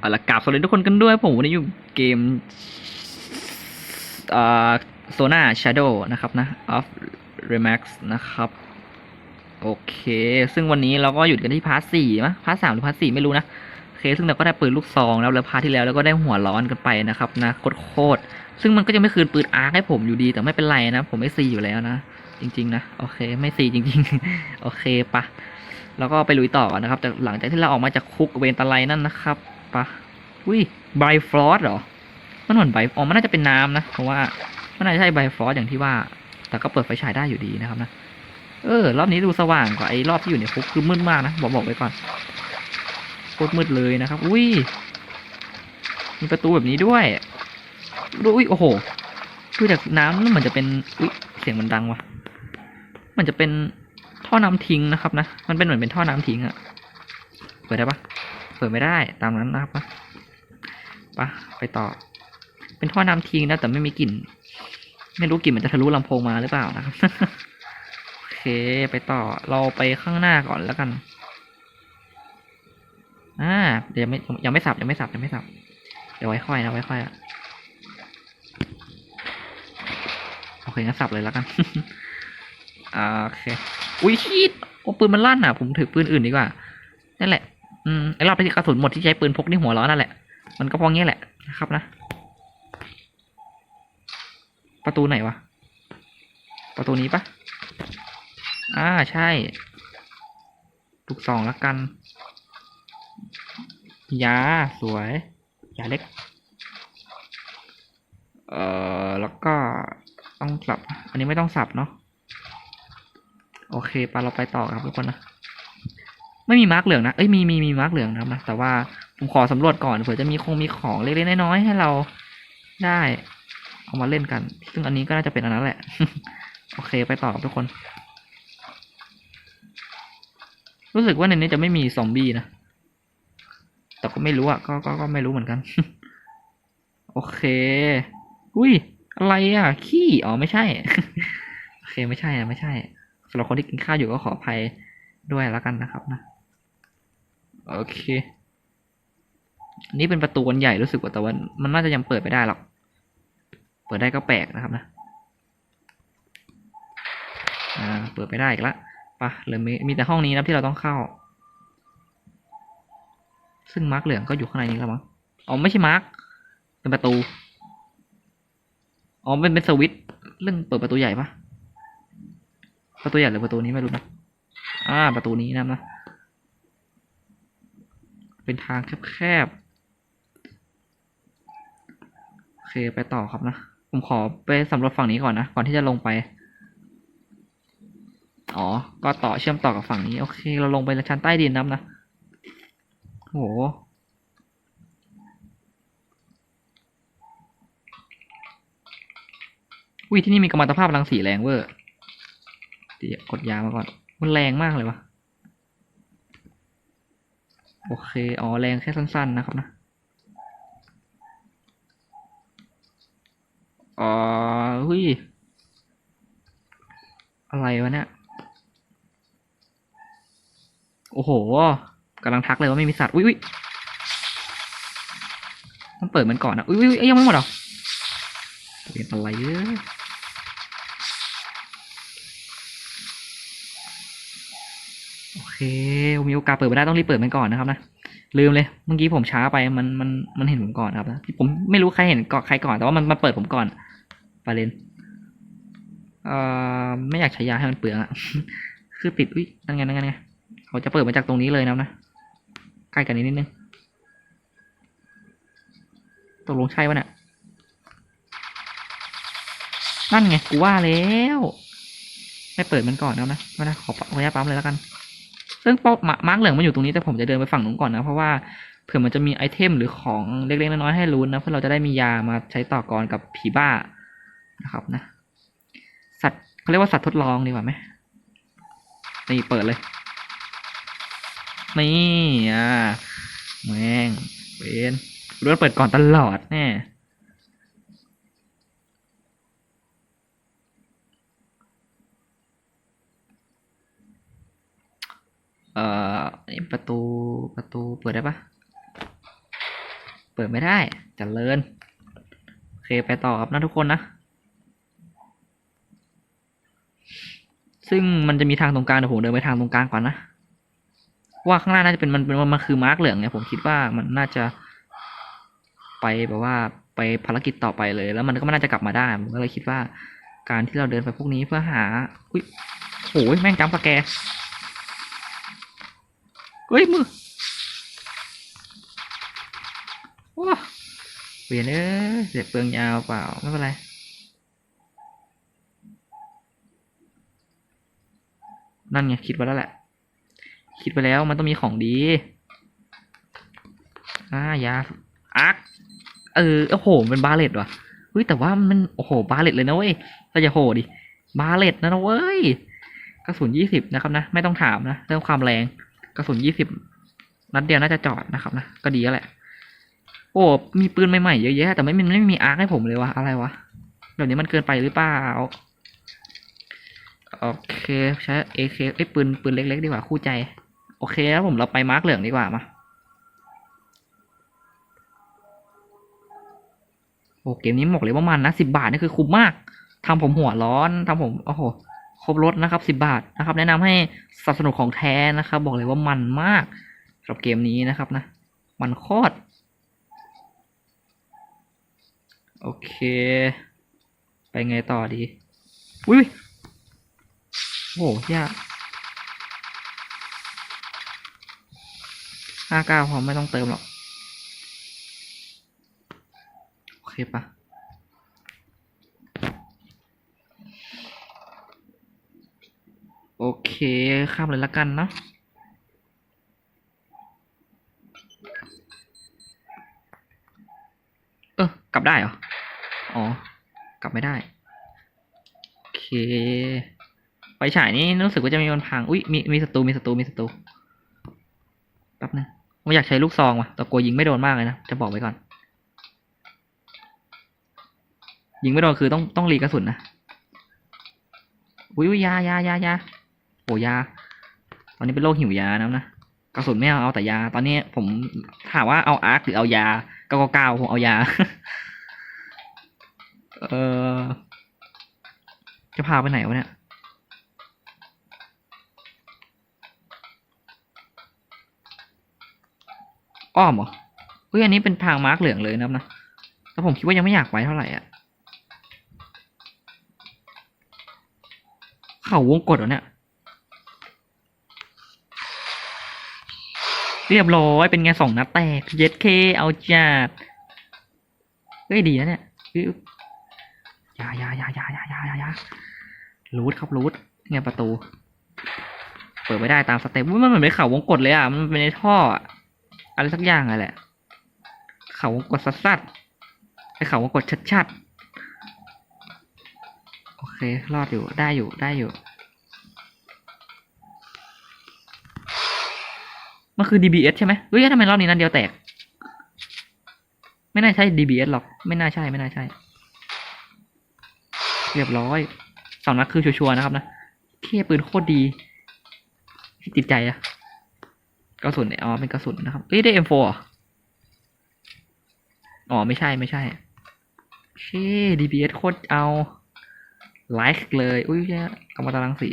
เอาละกราบสวัสดีทุกคนกันด้วยผมวันนี้อยู่เกมอ่าโซน่าชาร์โดนะครับนะ of remax นะครับ โอเค ซึ่งวันนี้เราก็หยุดกันที่พาร์ทสี่มั้ยพาร์ทสามหรือพาร์ทสี่ไม่รู้นะ โอเค ซึ่งเราก็ได้ปืนลูกซองแล้วแล้วพาร์ทที่แล้วเราก็ได้หัวร้อนกันไปนะครับนะโคตรโคตรซึ่งมันก็จะไม่คืนปืนอาร์คให้ผมอยู่ดีแต่ไม่เป็นไรนะ ผมไม่ซีอยู่แล้วนะ จริง ๆ นะ โอเค ไม่ซีจริง ๆ โอเคปะแล้วก็ไปลุยต่อนะครับจากหลังจากที่เราออกมาจากคุกเวนตาไลนั่นนะครับ ปะอุ้ยไบฟลอสเหรอ มันเหมือนไบอ๋อมันน่าจะเป็นน้ำนะเพราะว่ามันน่าจะใช่ไบฟลอสอย่างที่ว่า แต่ก็เปิดไฟฉายได้อยู่ดีนะครับนะ เออ รอบนี้ดูสว่างกว่าไอ้รอบที่อยู่ในคุกคือมืดมากนะบอกบอกไว้ก่อนโคตรมืดเลยนะครับ อุ้ย มีประตูแบบนี้ด้วยดูอุ้ยโอ้โหดูจากน้ำนั่นเหมือนจะเป็นอุ้ยเสียงมันดังว่ะมันจะเป็นท่อน้ำทิ้งนะครับนะ มันเป็นเหมือนเป็นท่อน้ำทิ้งอะเปิดได้ปะ เปิดไม่ได้ตามนั้นนะครับปะไปต่อ เป็นท่อน้ำทิ้งนะแต่ไม่มีกลิ่น ไม่รู้กลิ่นมันจะทะลุลำโพงมาหรือเปล่านะครับ โอเคไปต่อเราไปข้างหน้าก่อนแล้วกัน อ่าเดี๋ยวยังไม่ยังไม่สับยังไม่สับยังไม่สับ เดี๋ยวไว้ค่อยนะไว้ค่อยอะโอเคงั้นสับเลยแล้วกันโอเค อุ้ยชีดโอ้ปืนมันลั่นอะ ผมถือปืนอื่นดีกว่า นั่นแหละ อืมไอรอบที่กระสุนหมดที่ใช้ปืนพกนี่หัวร้อนนั่นแหละ มันก็พองี้แหละนะครับนะ ประตูไหนวะ ประตูนี้ปะอ่าใช่ลูกสองแล้วกัน ยาสวย ยาเล็ก เอ่อ แล้วก็ต้องสับ อันนี้ไม่ต้องสับเนาะ โอเคไปเราไปต่อครับทุกคนนะ ไม่มีมาร์กเหลืองนะ เอ้ยมีมีมีมาร์กเหลืองนะครับแต่ว่าผมขอสำรวจก่อนเผื่อจะมีคงมีของเล็กๆน้อยๆให้เราได้ เอามาเล่นกัน ซึ่งอันนี้ก็น่าจะเป็นอันนั้นแหละ โอเคไปต่อทุกคน รู้สึกว่าในนี้จะไม่มีซอมบี้นะ แต่ก็ไม่รู้อะก็ก็ก็ไม่รู้เหมือนกัน โอเค อุ้ยอะไรอะ ขี้ อ๋อไม่ใช่ โอเคไม่ใช่อะไม่ใช่สำหรับคนที่กินข้าวอยู่ก็ขออภัยด้วยแล้วกันนะครับนะ โอเคนี่เป็นประตูอันใหญ่รู้สึกว่าแต่ว่ามันน่าจะยังเปิดไม่ได้หรอก เปิดได้ก็แปลกนะครับนะอ่าเปิดไม่ได้อีกละปะเหลยมีมีแต่ห้องนี้นะที่เราต้องเข้า ซึ่งมาร์กเหลืองก็อยู่ข้างในนี้แล้วมั้งอ๋อไม่ใช่มาร์กเป็นประตูอ๋อเป็นเป็นสวิตช์เรื่องเปิดประตูใหญ่ปะประตูใหญ่หรือประตูนี้ไม่รู้นะอ่าประตูนี้นะนะ เป็นทางแคบๆโอเคไปต่อครับนะ ผมขอไปสำรวจฝั่งนี้ก่อนนะ ก่อนที่จะลงไป อ๋อ ก็ต่อเชื่อมต่อกับฝั่งนี้ โอเค เราลงไปชั้นใต้ดินน้ำนะโหอุ้ยที่นี่มีกัมมันตภาพรังสีแรงเวอร์เดี๋ยวกดยามาก่อน มันแรงมากเลยวะ โอเค อ๋อ แรงแค่สั้น ๆ นะครับนะ อ๋อหุ้ย อะไรวะเนี่ย โอ้โห กำลังทักเลยว่าไม่มีสัตว์ อุ้ยอุ้ยต้องเปิดมันก่อนนะอุ้ยอุ้ยยังไม่หมดหรอเป็นอะไรเยโอ เคมีโอกาสเปิดไม่ได้ต้องรีบเปิดมันก่อนนะครับนะลืมเลยเมื่อกี้ผมช้าไปมันมันมันเห็นผมก่อนครับนะผมไม่รู้ใครเห็นก่อนใครก่อนแต่ว่ามันมาเปิดผมก่อนปาเลนเอ่อไม่อยากใช้ยาให้มันเปลืองอะคือติดอุ้ยนั่นไงนั่นไงนั่นไงเขาจะเปิดมาจากตรงนี้เลยนะนะใกล้กันนิดนึงตกลงใช่ปะเนี่ยนั่นไงกูว่าแล้ว ไม่เปิดมันก่อนนะนะไม่ได้ขอขออนุญาตปั๊มเลยแล้วกัน ซึ่งป้ามามาร์กเหลืองมันอยู่ตรงนี้แต่ผมจะเดินไปฝั่งนู้นก่อนนะเพราะว่าเผื่อมันจะมีไอเทมหรือของเล็กๆน้อยๆให้ลุ้นนะเพื่อเราจะได้มียามาใช้ต่อกรกับผีบ้านะครับนะ สัตว์เขาเรียกว่าสัตว์ทดลองดีกว่าไหมนี่เปิดเลยนี่อ่าแม่งเวนรถเปิดก่อนตลอดแน่ อ่อประตูประตูเปิดได้ปะเปิดไม่ได้จเจริญโอเคไปต่อครับนะทุกคนนะ ซึ่งมันจะมีทางตรงกลางเดี๋ยวผมเดินไปทางตรงกลางก่อนนะว่าข้างหน้าน่าจะเป็นมันเป็นมันคือมาร์กเหลืองเนี่ยผมคิดว่ามันน่าจะไปแบบว่าไปภารกิจต่อไปเลย แล้วมันก็ไม่น่าจะกลับมาได้ผมก็เลยคิดว่าการที่เราเดินไปพวกนี้เพื่อหาอุ้ยโอ้ยแม่งจำสแก เฮ้ยมือว้าเปลี่ยนเอ้ยเสียเปลืองยาวเปล่า ไม่เป็นไรนั่นไงคิดไว้แล้วแหละ คิดไปแล้วมันต้องมีของดีอ่ายาอาร์คเออโอ้โหเป็นบาเลตว่ะเฮ้ยแต่ว่ามันโอ้โหบาเลตเลยนะเว้ยเราจะโหดิบาเลตนะนะเว้ยกระสุนยี่สิบนะครับนะ ไม่ต้องถามนะเรื่องความแรง กระสุนยี่สิบนัดเดียวน่าจะจอดนะครับนะก็ดีแล้วแหละ โอ้มีปืนใหม่ๆเยอะแยะแต่ไม่มีไม่มีอาร์คให้ผมเลยวะอะไรวะแบบนี้มันเกินไปหรือเปล่าโอเคใช้เอเคไอ้ปืนปืนเล็กๆดีกว่าคู่ใจ โอเคแล้วผมเราไปมาร์กเหลืองดีกว่ามาโอเกมนี้บอกเลยว่ามันนะสิบาทนี่คือคุ้มมากทำผมหัวร้อนทำผมโอ้โห ครบรถนะครับสิบาทนะครับ แนะนำให้สนับสนุนของแท้นะครับ บอกเลยว่ามันมากสำหรับเกมนี้นะครับนะ มันโคตรโอเค ไปไงต่อดีอุ้ยโอ้โหยากห้าเก้าพอไม่ต้องเติมหรอก โอเคปะ โอเคข้ามเลยละกันเนาะเออกลับได้เหรอ อ๋อ กลับไม่ได้ โอเคไฟฉายนี่รู้สึกว่าจะมีมันพัง อุ้ยมีมีศัตรูมีศัตรูมีศัตรูแป๊บนึงผมอยากใช้ลูกซองว่ะแต่กลัวยิงไม่โดนมากเลยนะ จะบอกไว้ก่อน ยิงไม่โดนคือต้องต้องรีกระสุนนะ อุ้ยอุ๊ยยายายายา อ้ยา ตอนนี้เป็นโรคหิวยาแล้วนะกระสุนไม่เอาเอาแต่ยา ตอนนี้ผมถามว่าเอาอาร์คหรือเอายาเก้าเก้าเก้าผมเอายา เออจะพาไปไหนวะเนี่ย อ้อมเหรอเฮ้ยอันนี้เป็นทางมาร์กเหลืองเลยนะนะแต่ผมคิดว่ายังไม่อยากไปเท่าไหร่อะเขาวงกดเหรอเนี่ย เรียบร้อยเป็นไงสองนัดแตกเย็ดเคเอาจัดเฮ้ยดีนะเนี่ยยอยายายายายายายายารูดครับรูดเนี่ยประตู เปิดไม่ได้ตามสเต็ปมันเหมือนเป็นเขาวงกดเลยอะ มันเป็นในท่ออะไรสักอย่างอะไรแหละ เขาวงกดสัสสัสไอเขาวงกดชัดชัดๆโอเค รอดอยู่ได้อยู่ได้อยู่ มันคือ DBS ใช่ไหมเฮ้ยทำไมรอบนี้นัดเดียวแตก ไม่น่าใช่ DBS หรอก ไม่น่าใช่ ไม่น่าใช่ เรียบร้อยสองนัดคือชัวร์ๆนะครับนะเทียปืนโคตรดีติดใจอะกระสุนเนี่ยอ๋อเป็นกระสุนนะครับเอ้ยได้ M4 อ๋อไม่ใช่ไม่ใช่เช่ DBS โคตรเอาไลค์เลย อุ้ยเนี่ยกำมะตารางสี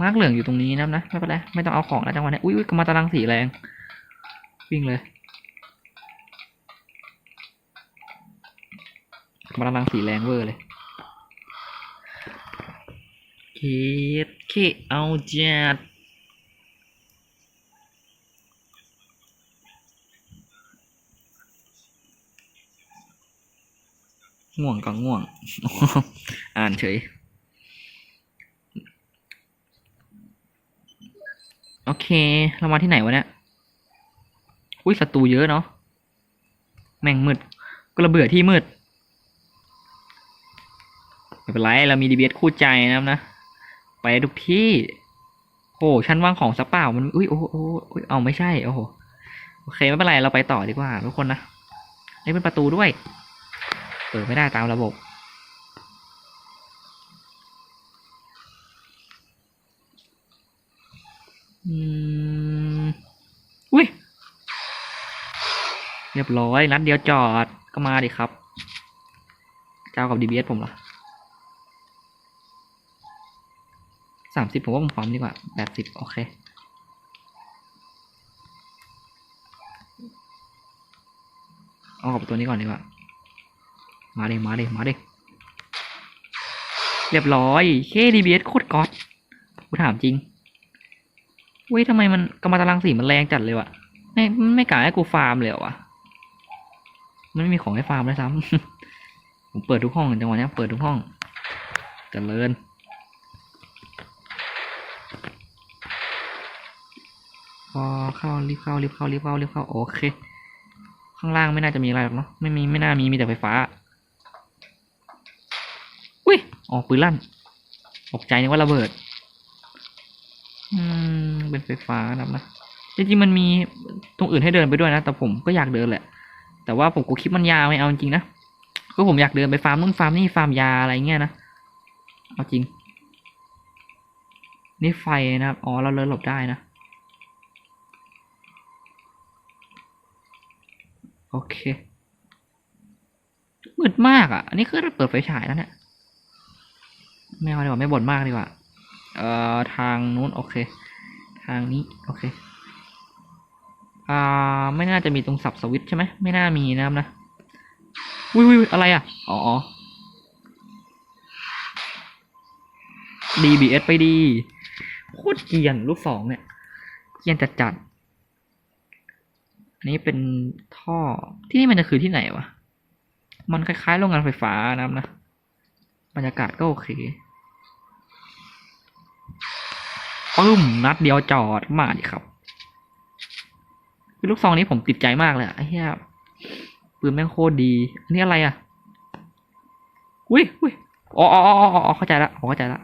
มาร์กเหลืองอยู่ตรงนี้นะนะไม่เป็นไรไม่ต้องเอาของแล้วจังหวะนี้อุ้ยกำมะตารางสีแรง วิ่งเลยกำมะตารางสีแรงเวอร์เลยเคสเคเอาจัดง่วงก็ง่วง อ่านเฉย โอเค เรามาที่ไหนวะเนี่ย อุ้ยศัตรูเยอะเนาะ แม่งมืด ก็ระเบื่อที่มืด ไม่เป็นไร เรามีดีเบสคู่ใจนะครับนะ ไปทุกที่ โอ้ชั้นว่างของสกเปล่า มัน อุ้ย โอ้โอ้อุ๊ยเอาไม่ใช่ โอ้โห โอเค ไม่เป็นไร เราไปต่อดีกว่าทุกคนนะ นี่เป็นประตูด้วย เปิดไม่ได้ตามระบบ อืมอุ้ย เรียบร้อยนัดเดียวจอดก็มาดิครับ เจ้ากับ DBS ผมเหรอสามสิบผมว่าผมพร้อมดีกว่าแปดสิบโอเคเอาออกตัวนี้ก่อนดีกว่า มาเลยมาเลยมาเลยเรียบร้อยเค DBS โคตรก๊อตกูถามจริง เว้ยทำไมมันกำมะตารางสีมันแรงจัดเลยวะไม่ไม่กล้าให้กูฟาร์มเลยเหรอวะมันไม่มีของให้ฟาร์มเลยซ้ำ ผมเปิดทุกห้องจังหวะนี้เปิดทุกห้องเจริญพอเข้ารีบเข้ารีบเข้ารีบเข้ารีบเข้าโอเค ข้างล่างไม่น่าจะมีอะไรหรอกเนาะไม่มีไม่น่ามีมีแต่ไฟฟ้า อุ้ยอ๋อปืนลั่นตกใจนึกว่าระเบิด อืม เป็นไฟฟ้านะครับนะจริงๆมันมีตรงอื่นให้เดินไปด้วยนะ แต่ผมก็อยากเดินแหละ แต่ว่าผมกูคลิปมันยาวไม่เอาจริงนะ ก็ผมอยากเดินไปฟาร์มนู่นฟาร์มนี่ฟาร์มยาอะไรเงี้ยนะ เอาจริง นี่ไฟนะครับ อ๋อ เราเดินหลบได้นะ โอเค มืดมากอะ อันนี้คือเปิดไฟฉายแล้วเนี่ย ไม่เอาดีกว่าไม่บ่นมากดีกว่า เอ่อทางนู้นโอเค ทางนี้โอเคอ่าไม่น่าจะมีตรงสับสวิตใช่ไหมไม่น่ามีนะครับนะวิววิวอะไรอะอ๋ออ๋อ DBS ไปดีโคตรเกียนลูกสองเนี่ย เกียนจัดจัดอันนี้เป็นท่อที่นี่มันจะคือที่ไหนวะ มันคล้ายๆโรงงานไฟฟ้านะครับนะ บรรยากาศก็โอเค ปึ้มนัดเดียวจอดมาดิครับคือลูกซองนี้ผมติดใจมากเลยอะไอ้เหี้ยปืนแม่งโคตรดี อันนี้อะไรอะ อุ้ยอุ้ยอ๋ออ๋ออ๋ออ๋อเข้าใจละผมเข้าใจละ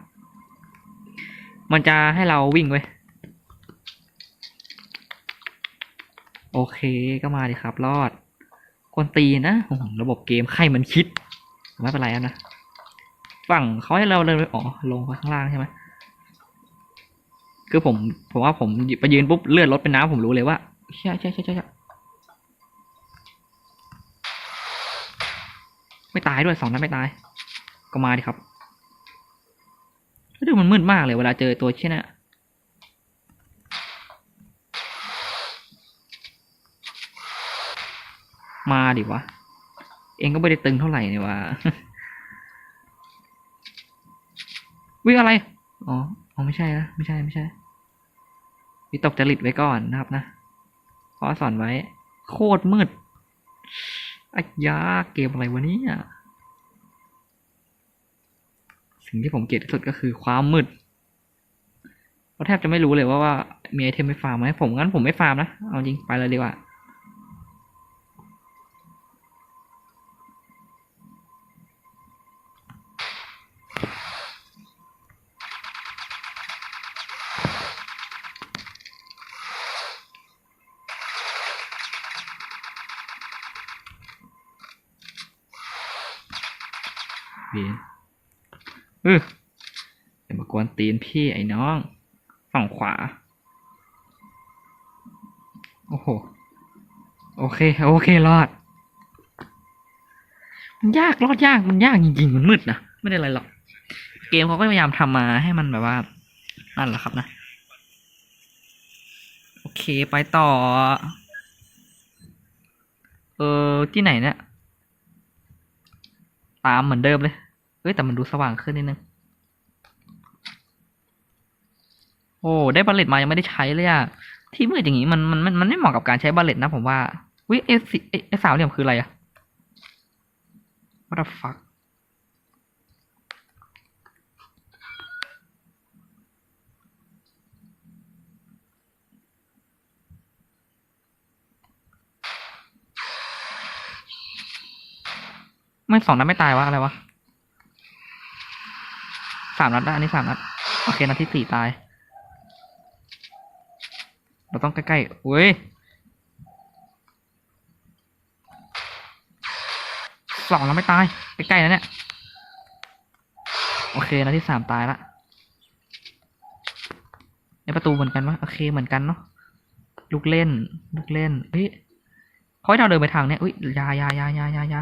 มันจะให้เราวิ่งเว้ยโอเคก็มาดิครับ รอดกวนตีนะระบบเกมใครมันคิด ไม่เป็นไรนะ ฝั่งเขาให้เราเดินไปอ๋อลงไปข้างล่างใช่ไหม คือผมผมว่าผมไปยืนปุ๊บเลือดรถเป็นน้ำผมรู้เลยว่าใช่ใช่ใช่ใช่ไม่ตายด้วยสองนัดไม่ตาย ก็มาดิครับดูมันมืดมากเลยเวลาเจอตัวเช่นน่ะมาดิวะ เองก็ไม่ได้ตึงเท่าไหร่นี่วะวิ่งอะไร อ๋อ อ๋อ ไม่ใช่นะ ไม่ใช่ ไม่ใช่ วิตกจริตไว้ก่อนนะครับนะขอสอนไว้ โคตรมืดอ้ยาเกมอะไรวะเนี่ยสิ่งที่ผมเกลียดที่สุดก็คือความมืดเราแทบจะไม่รู้เลยว่าว่ามีไอเทมไม่ฟาร์มไหมผมงั้นผมไม่ฟาร์มนะ เอาจริงไปเลยดีกว่า วนตีนพี่ไอ้น้อง ฝั่งขวา โอ้โห โอเค โอเค รอด มันยาก รอดยาก มันยากจริงๆ มันมืดนะ ไม่ได้อะไรหรอก เกมเขาก็พยายามทำมาให้มันแบบว่า นั่นแหละครับนะ โอเค ไปต่อ เออ ที่ไหนเนี่ย ตามเหมือนเดิมเลยเฮ้ย แต่มันดูสว่างขึ้นนิดนึง โอ้ได้บัลเลตมายังไม่ได้ใช้เลยอะที่มืดอย่างงี้มันมันมันมันไม่เหมาะกับการใช้บัลเลตนะผมว่าวิเอสเอสสาวเนี่ยคืออะไรอะ what the fuck ไม่สองนัดไม่ตายวะอะไรวะสามนัดได้อันนี้สามนัด โอเคนัดที่สี่ตาย เราต้องใกล้ๆเว้ยสองแล้วไม่ตายใกล้ๆนะเนี่ย โอเคนัดที่สามตายละในประตูเหมือนกันวะโอเคเหมือนกันเนาะลูกเล่น ลูกเล่นเฮ้ยเขาให้เราเดินไปทางเนี้ยอุ้ยยายายายายายา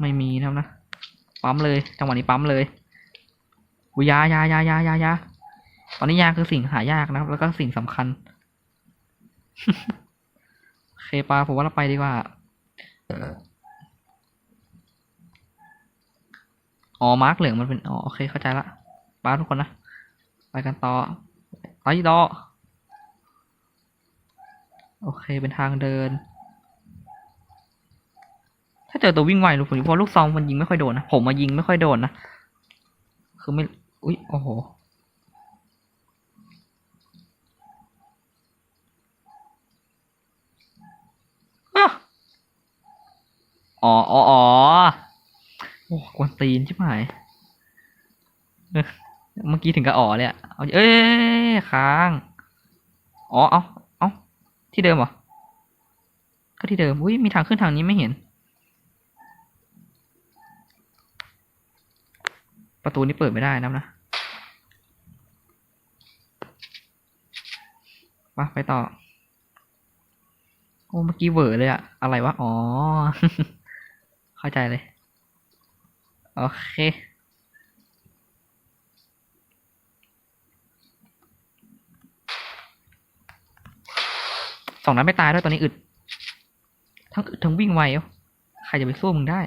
ไม่มีนะนะปั๊มเลยจังหวะนี้ปั๊มเลยอุยยายายายายายา ตอนนี้ยาคือสิ่งหายากนะครับ แล้วก็สิ่งสำคัญเคปาผมว่าเราไปดีกว่าอ๋อมาร์กเหลืองมันเป็นอ๋อโอเคเข้าใจละป้าทุกคนนะไปกันต่อไปต่อโอเคเป็นทางเดิน ถ้าเจอตัววิ่งไวลูกผมเพราะลูกซองมันยิงไม่ค่อยโดนนะผมมายิงไม่ค่อยโดนนะคือไม่อุ๊ยโอ้โห อ้าว อ๋ออ๋ออ๋อโอ้กวนตีนใชิบหายเมื่อกี้ถึงกับอ๋อเลยอะเอาเอ้ยค้าง อ๋อ เอาเอาที่เดิมเหรอ ก็ที่เดิม อุ้ย มีทางขึ้นทางนี้ไม่เห็น ประตูนี้เปิดไม่ได้นะนะมาไปต่อ โอ้ เมื่อกี้เวอเลยอะอะไรวะ อ๋อ เข้าใจเลย โอเคสองนั้นไม่ตายด้วยตอนนี้อึด ทั้งอึดทั้งวิ่งไวเอ้าใครจะไปสู้มึงได้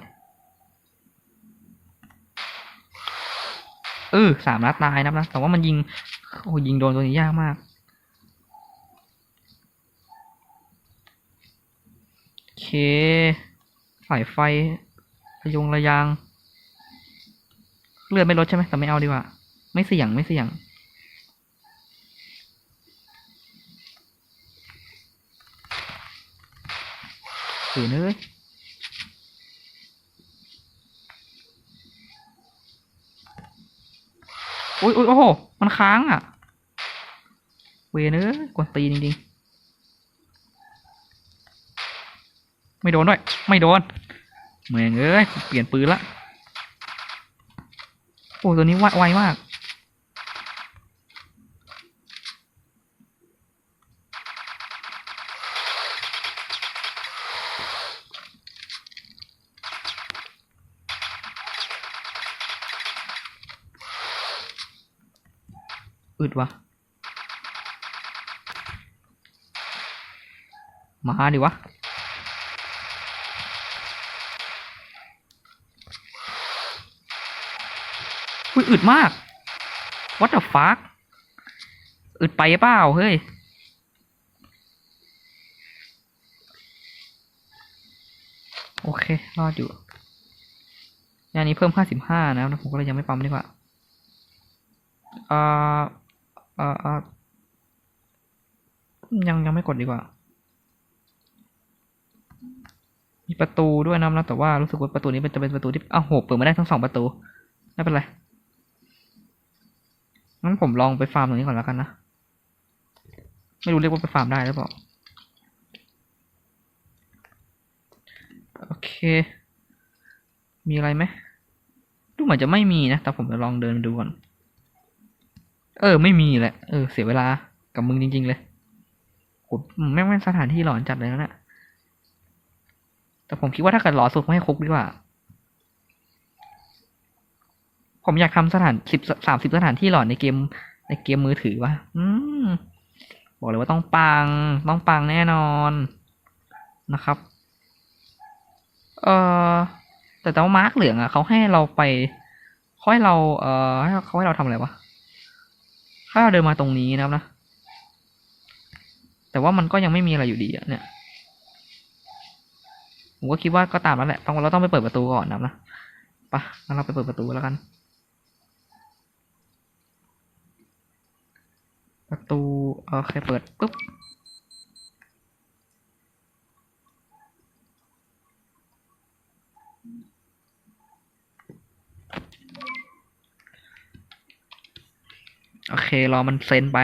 เออสามนัดตายนับนะแต่ว่ามันยิงโอ้ยิงโดนตัวนี้ยากมากโอเคสายไฟ ระยงระยาง เลือดไม่ลดใช่ไหมแต่ไม่เอาดีกว่า ไม่เสี่ยงไม่เสี่ยงถือเนื้ออุ้ยอุ้ยโอ้โห มันค้างอะ เวเนื้อกวนตีจริงๆ ไม่โดนด้วย ไม่โดน แม่งเอ้ยเปลี่ยนปืนละโอ้ตัวนี้ไวไวมากอึดวะมาดิวะ อึดมาก what the fuck อึดไปเปล่าเฮ้ย โอเค รอดอยู่ยานี้เพิ่มห้าสิบห้านะครับผมก็เลยยังไม่ปั๊มดีกว่าเอ่อเอ่อเอ่อยังยังไม่กดดีกว่า มีประตูด้วยนะแต่ว่ารู้สึกว่าประตูนี้เป็นจะเป็นประตูที่อ้าวโหเปิดไม่ได้ทั้งสองประตู ไม่เป็นไร งั้นผมลองไปฟาร์มตรงนี้ก่อนแล้วกันนะ ไม่รู้เรียกว่าไปฟาร์มได้หรือเปล่า โอเค มีอะไรไหมดูเหมือนจะไม่มีนะ แต่ผมจะลองเดินดูก่อน เออ ไม่มีแหละ เออ เสียเวลา กับมึงจริง ๆ เลยโหแม่งเป็นสถานที่หลอนจัดเลยนะเนี่ยแต่ผมคิดว่าถ้าเกิดหลอนสุดก็ให้คุกดีกว่า ผมอยากทำสถานสิบสามสิบสถานที่หลอนในเกม ในเกมมือถือวะอืมบอกเลยว่าต้องปัง ต้องปังแน่นอนนะครับ เออแต่แต่ว่ามาร์กเหลืองอะเขาให้เราไปเขาให้เรา เออให้เขาให้เราทำอะไรวะถ้าเราเดินมาตรงนี้นะครับนะ แต่ว่ามันก็ยังไม่มีอะไรอยู่ดีอะเนี่ย ผมก็คิดว่าก็ตามนั้นแหละ ต้องเราต้องไปเปิดประตูก่อนนะครับนะไปะงั้นเราไปเปิดประตูแล้วกัน ประ ตูโอเคเปิดปุ๊บโอเค รอมันเซ็นไป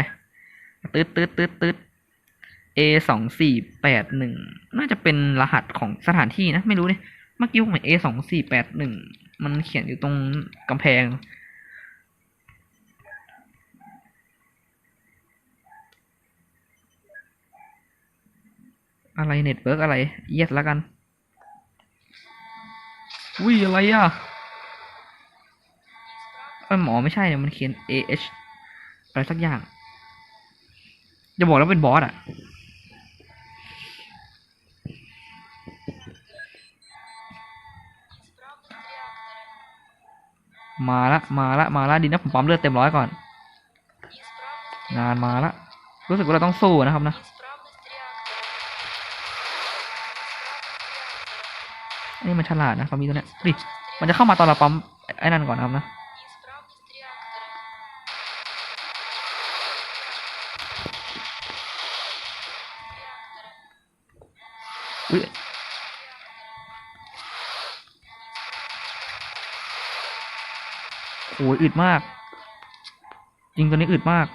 ตืดตืดตืดตืด A สองสี่แปดหนึ่งน่าจะเป็นรหัสของสถานที่นะ ไม่รู้เนี่ยเมื่อกี้ผมเห็น A สองสี่แปดหนึ่งมันเขียนอยู่ตรงกำแพง อะไรเน็ตเวิร์กอะไรเยสแล้วกันอุ้ยอะไรอะเอหมอไม่ใช่เนี่ยมันเขียน A H อะไรสักอย่างอย่าบอกแล้วเป็นบอสอะมาละมาละมาละดีนะผมปั๊มเลือดเต็มร้อยก่อน งานมาละรู้สึกว่าเราต้องสู้นะครับนะ นี่มันฉลาดนะฟาร์มีตัวเนี้ยดิมันจะเข้ามาตอนเราปั๊มไอ้นั่นก่อนนะครับนะอุ้ยโอ้ยอึดมากจริงตัวนี้อึดมาก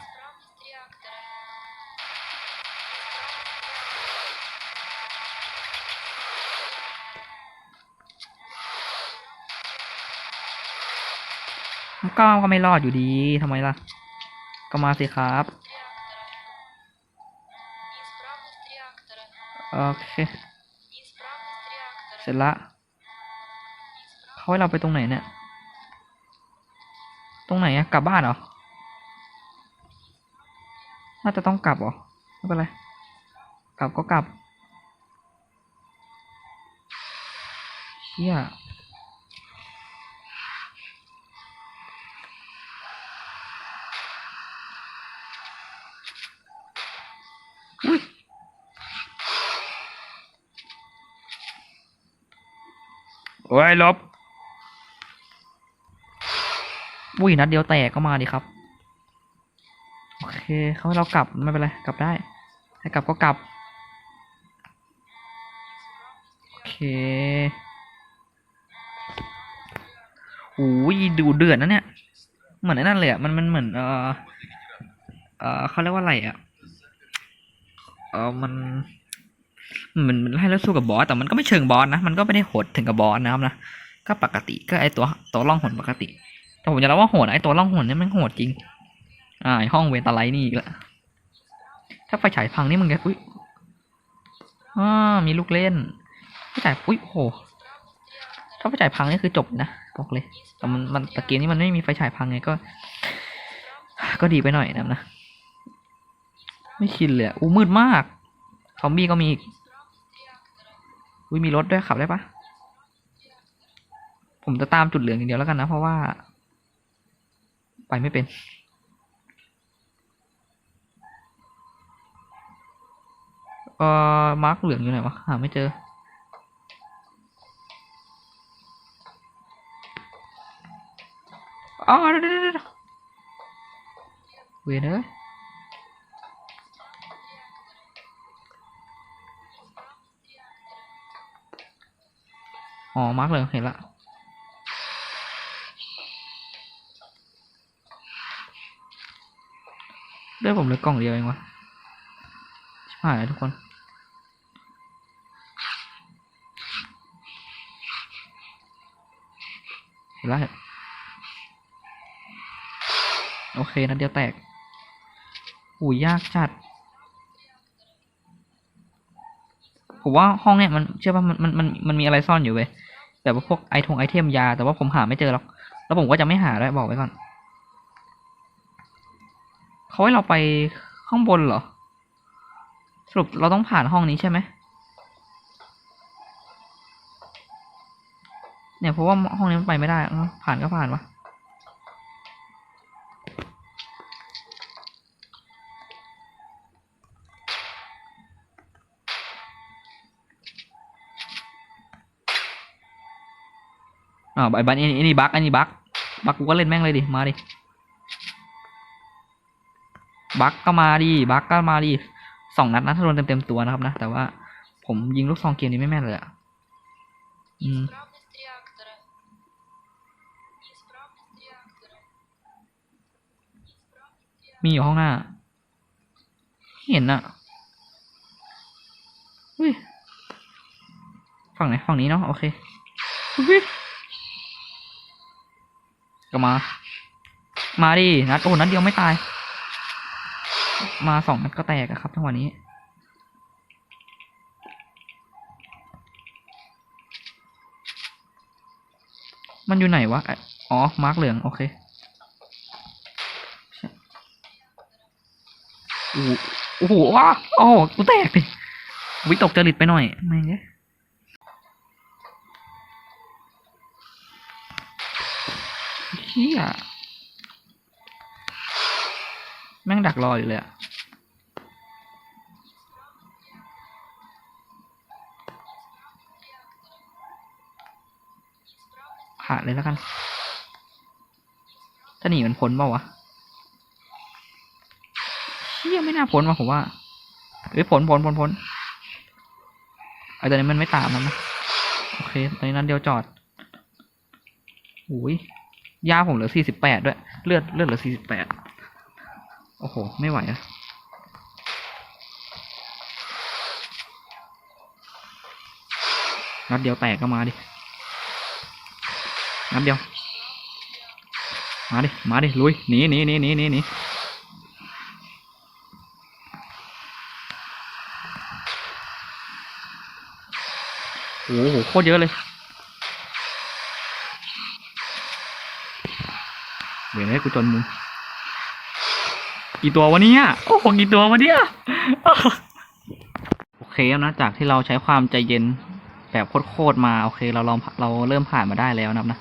ก็ก็ไม่รอดอยู่ดีทำไมล่ะ ก็มาสิครับ โอเค เสร็จละเขาให้เราไปตรงไหนเนี่ย ตรงไหนอะกลับบ้านเหรอ น่าจะต้องกลับเหรอ ไม่เป็นไร กลับก็กลับเฮีย ลบอุ้ยนัดเดียวแตกก็มาดิครับ โอเคเขาให้เรากลับไม่เป็นไรกลับได้ให้กลับก็กลับ โอเคโอ้ยดูเดือดนะเนี่ย เหมือนนั่นเลยอะมันมันเหมือนเออเออเขาเรียกว่าอะไรอะ เออมัน มันมันให้เราสู้กับบอสแต่มันก็ไม่เชิงบอสนะมันก็ไม่ได้โหดถึงกับบอสนะครับนะก็ปกติก็ไอตัวตัวล่องหนปกติ แต่ผมจะเล่าว่าโหดไอตัวล่องหนนี่มันโหดจริง อ่าห้องเวนตาไลท์นี่อีกแล้วถ้าไฟฉายพังนี่มึงแกอุ้ยอ่ามีลูกเล่นไฟฉายอุ้ยโอ้โหถ้าไฟฉายพังนี่คือจบนะบอกเลยแต่มันมันตะเกียงนี่มันไม่มีไฟฉายพังไงก็ ก็ดีไปหน่อยนะนะไม่ชินเลยอะอู้มืดมากซอมบี้ก็มีอีก อุ้ยมีรถด้วยขับได้ปะผมจะตามจุดเหลืองอย่างเดียวแล้วกันนะ เพราะว่า ไปไม่เป็น เอ่อ มาร์กเหลืองอยู่ไหนวะ หาไม่เจอ อ๋อเดี๋ยวเดี๋ยวเดี๋ยวเวยนอ้ย อ๋อ มาร์กเหลืองเห็นละด้ผมเหลยกล่องเดียวเองวะชิบหายทุกคน เห็นแล้วโอเคนัดเดียวแตก อุ้ยยากจัด ผมว่าห้องเนี่ยมันเชื่อป่ะมันมันมันมันมีอะไรซ่อนอยู่เว้ยแบบว่าพวกไอทงไอเทมยา แต่ว่าผมหาไม่เจอหรอกแล้วผมก็จะไม่หาด้วยบอกไว้ก่อนเขาให้เราไปข้างบนเหรอสรุปเราต้องผ่านห้องนี้ใช่ไหมเนี่ยเพราะว่าห้องนี้มันไปไม่ได้เอ้าผ่านก็ผ่านวะ อ่าวไอ้บันไอ้นี่บักไอ้นี่บักบักกูก็เล่นแม่งเลยดิมาดิบักก็มาดิบักก็มาดิสองนัดนะถ้าโดนเต็มเต็มๆตัวนะครับนะแต่ว่าผมยิงลูกซองเกมนี้ไม่แม่นเลยอะอืมมีอยู่ห้องหน้า เห็นอะอุ้ยฝั่งไหนฝั่งนี้เนาะโอเคอุ้ย ก็มา มาดิ นัดโอ้นัดเดียวไม่ตาย มาสองนัดก็แตกครับทั้งวันนี้ มันอยู่ไหนวะ อ๋อ มาร์กเหลือง โอเคโอ้โหโอ้โห โอ้โห กูแตกดิวิตกจริตไปหน่อยแม่งเนี่ยเฮียแม่งดักรออยู่เลยอะผ่านเลยแล้วกันจะหนีมันพ้นเปล่าวะเชี่ยไม่น่าพ้นว่ะผมว่าเอ้ยพ้นพ้นพ้นพ้นไอ้ตอนนี้มันไม่ตามแล้วนะ โอเคตอนนี้นั้นเดียวจอดอุ้ย ยาผมเหลือสี่สิบแปดด้วย เลือดเลือดเหลือสี่สิบแปดโอ้โห ไม่ไหวอะนัดเดียวแตกก็มาดิ นัดเดียว มาดิ มาดิ ลุย หนีหนีหนีหนีหนีหนีโอ้โห โคตรเยอะเลย ให้กูจนมุมกี่ตัววะเนี่ยโอ้โหกี่ตัววะเนี่ยโอเคนะจากที่เราใช้ความใจเย็นแบบโคตรมาโอเคเราลองเราเริ่มผ่านมาได้แล้วนะนะ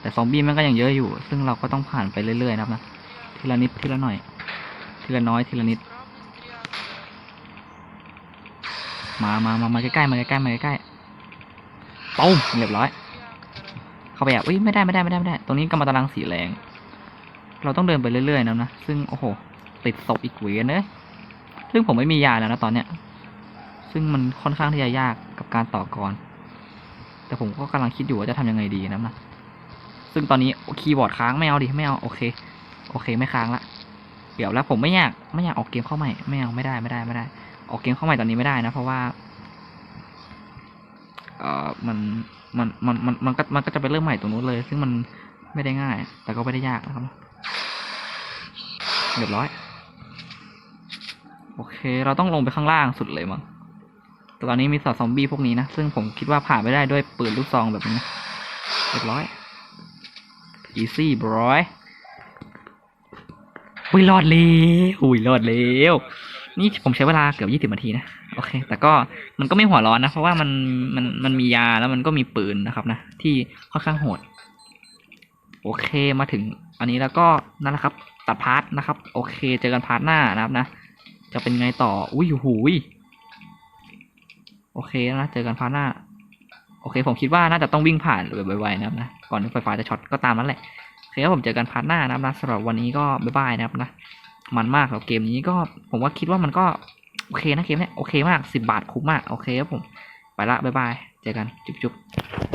แต่ซอมบี้มันก็ยังเยอะอยู่ ซึ่งเราก็ต้องผ่านไปเรื่อยๆนะครับนะทีละนิดทีละหน่อย ทีละน้อยทีละนิด มามามามาใกล้ๆมาใกล้ๆมาใกล้ๆปุ้มเรียบร้อย เข้าไปอะอุ้ยไม่ได้ไม่ได้ไม่ได้ไม่ได้ตรงนี้กำมะตารางสีแรง เราต้องเดินไปเรื่อยๆนะนะ ซึ่งโอ้โห ติดศพอีกเวยนเนยซึ่งผมไม่มียาแล้วนะตอนเนี้ย ซึ่งมันค่อนข้างที่จะยากกับการต่อกร แต่ผมก็กำลังคิดอยู่ว่าจะทำยังไงดีนะนะ ซึ่งตอนนี้คีย์บอร์ดค้างไม่เอาดิไม่เอาโอเค โอเคไม่ค้างละเดี๋ยวแล้วผมไม่อยากไม่อยากออกเกมเข้าใหม่ไม่เอาไม่ได้ไม่ได้ไม่ได้ ออกเกมเข้าใหม่ตอนนี้ไม่ได้นะ เพราะว่าเอ่อมันมันมันมันมันก็มันก็จะไปเริ่มใหม่ตรงนู้นเลย ซึ่งมันไม่ได้ง่าย แต่ก็ไม่ได้ยากนะครับ เรียบร้อย โอเค เราต้องลงไปข้างล่างสุดเลยมั้งตอนนี้มีสัตว์ซอมบี้พวกนี้นะ ซึ่งผมคิดว่าผ่านไม่ได้ด้วยปืนลูกซองแบบนี้นะเรียบร้อย easy bro อุ้ยรอดเร็วอุ้ยรอดเร็วนี่ผมใช้เวลาเกือบยี่สิบนาทีนะ โอเค แต่ก็มันก็ไม่หัวร้อนนะ เพราะว่ามันมันมันมียาแล้วมันก็มีปืนนะครับนะ ที่ค่อนข้างโหด โอเคมาถึงอันนี้แล้วก็นั่นแหละครับ ตัดพาร์ทนะครับ โอเค เจอกันพาร์ทหน้านะครับนะ จะเป็นไงต่อ อุ้ยหูยโอเคนะ เจอกันพาร์ทหน้า โอเค ผมคิดว่าน่าจะต้องวิ่งผ่านแบบไวๆนะครับนะ ก่อนที่ไฟฟ้าจะช็อตก็ตามนั้นแหละโอเคครับผมเจอกันพาร์ทหน้านะครับนะสำหรับวันนี้ก็บ๊ายบายนะครับนะ มันมากแล้วเกมนี้ก็ผมว่าคิดว่ามันก็โอเคนะเกมเนี้ยโอเคมากสิบบาทคุ้มมาก โอเคครับผม ไปละบ๊ายบาย เจอกัน จุ๊บๆ